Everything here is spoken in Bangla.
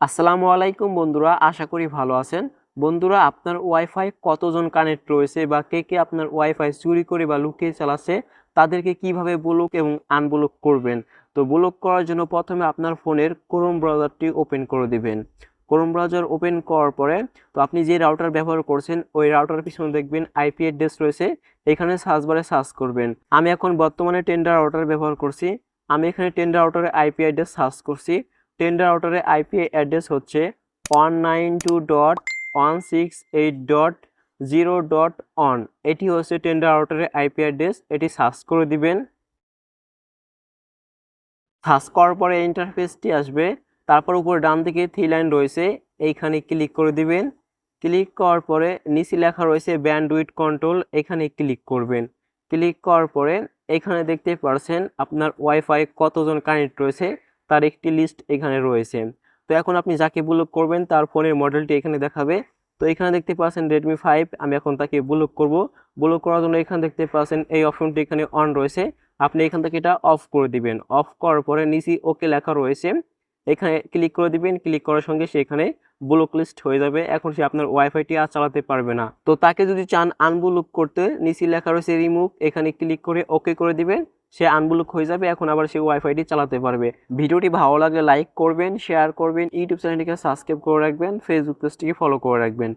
আসসালামু আলাইকুম বন্ধুরা, আশা করি ভালো আছেন। বন্ধুরা, আপনার ওয়াইফাই কতজন কানেক্ট রয়েছে বা কে কে আপনার ওয়াইফাই চুরি করে বা লুকিয়ে চালাচ্ছে, তাদেরকে কীভাবে ব্লক এবং আনব্লক করবেন? তো ব্লক করার জন্য প্রথমে আপনার ফোনের ক্রোম ব্রাউজারটি ওপেন করে দিবেন। ক্রোম ব্রাউজার ওপেন করার পরে, তো আপনি যে রাউটার ব্যবহার করছেন, ওই রাউটার পিছনে দেখবেন আইপি অ্যাড্রেস রয়েছে, এখানে সার্চ বারে সার্চ করবেন। আমি এখন বর্তমানে টেন্ডার রাউটার ব্যবহার করছি। আমি এখানে টেন্ডার রাউটারে আইপি অ্যাড্রেস সার্চ করছি। টেন্ডার রাউটারের আইপি অ্যাড্রেস হচ্ছে one nine two dot one six eight dot zero dot one এটি হচ্ছে টেন্ডার রাউটারের আইপি অ্যাড্রেস এটি সার্চ করে দিবেন। সার্চ করার পরে ইন্টারফেসটি আসবে, তারপর উপরে ডান দিকে থ্রি লাইন রয়েছে, এইখানে ক্লিক করে দিবেন। ক্লিক করার পরে নিচে লেখা রয়েছে ব্যান্ডউইথ কন্ট্রোল এখানে ক্লিক করবেন। ক্লিক করার পরে এখানে দেখতে পারছেন আপনার ওয়াইফাই কতজন কানেক্ট রয়েছে তার একটি লিস্ট এখানে রয়েছে। তো এখন আপনি যাকে ব্লক করবেন, তার ফোনের মডেলটি এখানে দেখাবে। তো এখানে দেখতে পাচ্ছেন রেডমি ফাইভ আমি এখন তাকে ব্লক করব। ব্লক করার জন্য এখানে দেখতে পাচ্ছেন এই অপশনটি এখানে অন রয়েছে। আপনি এখান থেকে এটা অফ করে দিবেন। অফ করার পরে নিচে ওকে লেখা রয়েছে। এখানে ক্লিক করে দিবেন। ক্লিক করার সঙ্গে সে এখানে ব্লক লিস্ট হয়ে যাবে। এখন সে আপনার ওয়াইফাইটি আর চালাতে পারবে না। তো তাকে যদি চান আনব্লক করতে, নিচে লেখা রয়েছে রিমুভ এখানে ক্লিক করে ওকে করে দিবেন। সে আনব্লক হয়ে যাবে, এখন আবার সে ওয়াইফাইটি চালাতে পারবে। ভিডিওটি ভালো লাগলে লাইক করবেন শেয়ার করবেন, ইউটিউব চ্যানেলটিকে সাবস্ক্রাইব করে রাখবেন ফেসবুক পেজটিকে ফলো করে রাখবেন।